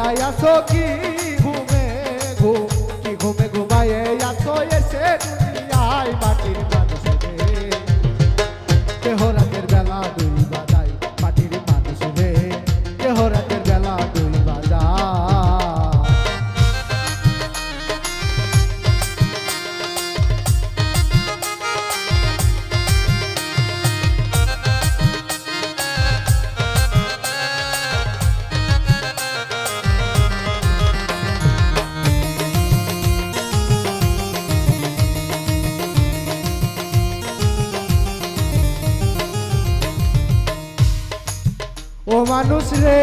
কি ঘুমে ঘুম কি ঘুমে ঘুমায় আসো এসে দুনিয়ায় মাটির মানুষ রে।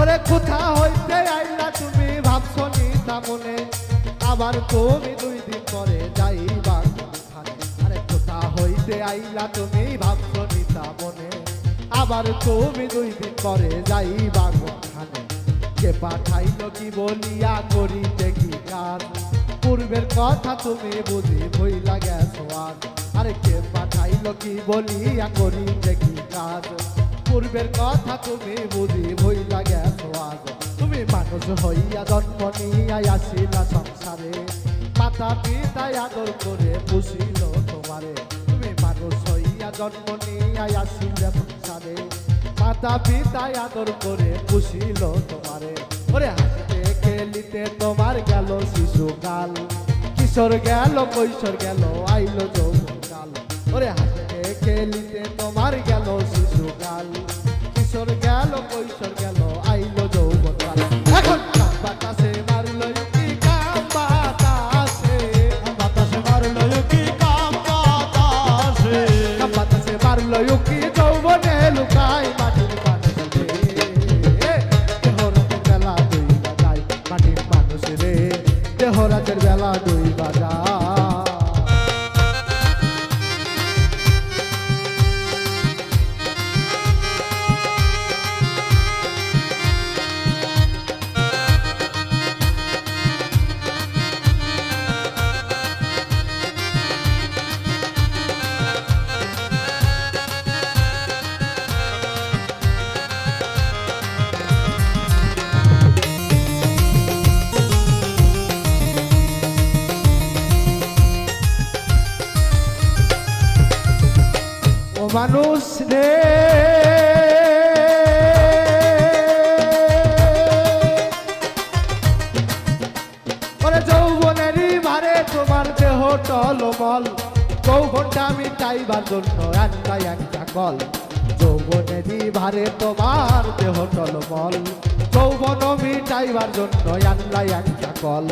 ওরে কোথা হইতে আইলা তুমি ভাবছ নি তা মনে? আবার তুমি দুই দিন পরে যাইবা আরে কোথা হইতে আইলা তুমি ভাবছ নি তা মনে? আবার তুমি দুই দিন পরে যাইবা কে পাঠাইলো কি বলিয়া করিতে কি কাজ? পূর্বের কথা তুমি বুঝি ভইলা গেছো আজ। আরে কে পাঠাইলো কি বলিয়া করিতে কি কাজ? পূর্বের কথা তুমি বুঝি ভইলা গেছো আজ। তুমি মানুষ হইয়া জন্ম নিয়া আসিলা সংসারে। মাতা পিতায় আদর করে পুষিল তোমারে। তুমি মানুষ হইয়া জন্ম নিয়া আসিলা সংসারে। মাতা পিতায় আদর করে পুষিল তোমারে। ওরে হাসিতে খেলিতে তোমার গেল শিশুকাল। কিশোর গেল, কৈশোর গেল, আইল যৌবনকাল। ওরে হাতে খেলিতে তোমার গেল শিশুকাল। কিশোর গেল, কৈশোর দেহরাতের বেলা দুই মানুষ রে যৌবনেরই ভারে তোমার দেহ টলমল। যৌবনটা আমি চাইবার জন্য একটা একটা কল। যৌবনেরই ভারে তোমার দেহ টলমল। যৌবন আমি চাইবার জন্য আনলা একটা কল।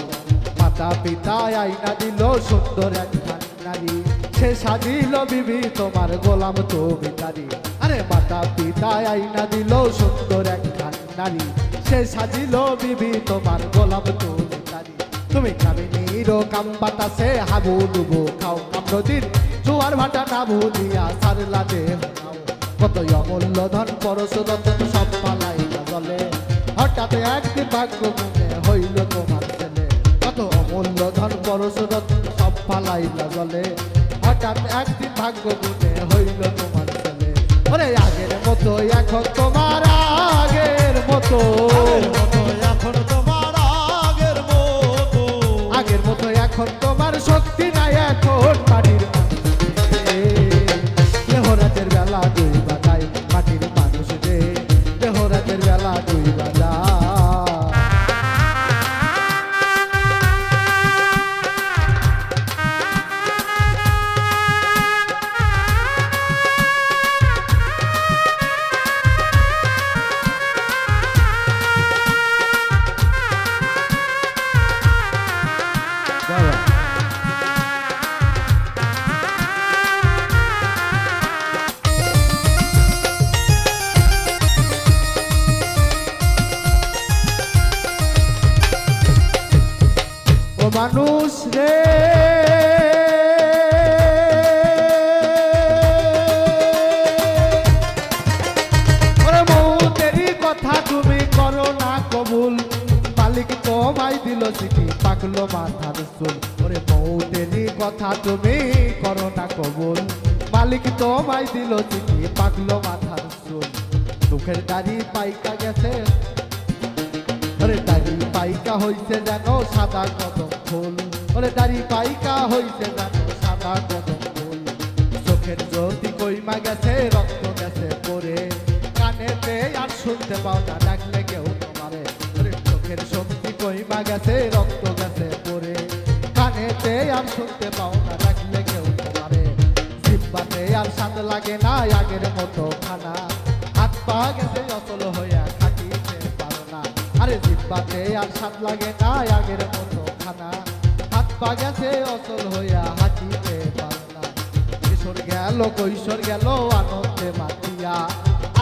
মাতা পিতা আইনা দিল সুন্দর একটা নারী। সে সাজিল বিবি, তোমার গোলাম তুমি নারী। আরে মাতা পিতা আইনা দিল সুন্দর একটা নারী। সে সাজিল বিবি, তোমার গোলাম তুমি নারী। তুমি খাবি কামিনীর কাম বাতাসে হাবু ডুবো খাও কাম নদীর জোয়ার ভাটা না ভুলিয়া সারলা নাও। কত অমূল্য ধন পরশ রতন সব পালাই জলে। হঠাৎ একদিন ভাগ্য মনে হইল তোমার ছেলে। কত অমূল্য ধন পরশ রতন সব পালাই জলে। ভাগ্য গুণে হইল তোমার ছেলে। আগের মতো এখন তোমার আগের মতো। ও মানুষ রে। কথা তুমি করো না কবুল। মালিক তোমায় দিল চিঠি পাকলো মাথার চুল। ওরে মৌতেরই কথা তুমি করো না কবুল। মালিক তোমায় দিল চিঠি পাকলো মাথার চুল। দুঃখের দাড়ি পাইকা গেছে। ওরে দাড়ি পাইকা হইছে যেন সাদা কদম ফুল। ওরে দাড়ি পাইকা হইছে যেন সাদা কদম ফুল। চোখের জ্যোতি কইমা গেছে, রক্ত গেছে পরে। কানেতে আর শুনতে পাও না, ডাকলে কেউ তোমারে। চোখের শক্তি কইমা গেছে, রক্ত গেছে পরে। কানেতে আর শুনতে পাও না, ডাকলে কেউ তোমারে। জিব্বাতে আর স্বাদ লাগে না আগের মতো খানা। হাত পা গেছে অচল হইয়া জিব্বাতে আর স্বাদ লাগে না আগের মতো খানা। হাত পা গেছে অচল হইয়া হাঁটিতে পারো কিশোর গেল, কৈশোর গেল, আনন্দে মাতিয়া।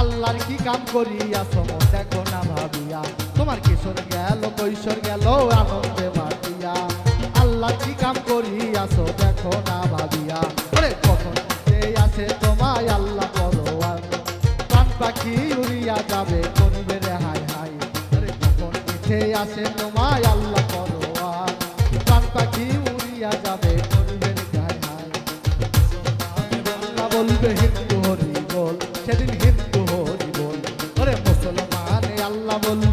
আল্লাহর কি কাম করিয়া সম দেখো না ভাবিয়া। তোমার কিশোর গেল, কৈশোর মিঠে আসে তোমায় আল্লাহ পরোয়ার? পাখি উড়িয়া যাবে করবে রে হাই হাই আল্লাহ বলবে, হিন্দু হরি বল সেদিন হিন্দু হরি বল মুসলমান আল্লাহ বলবে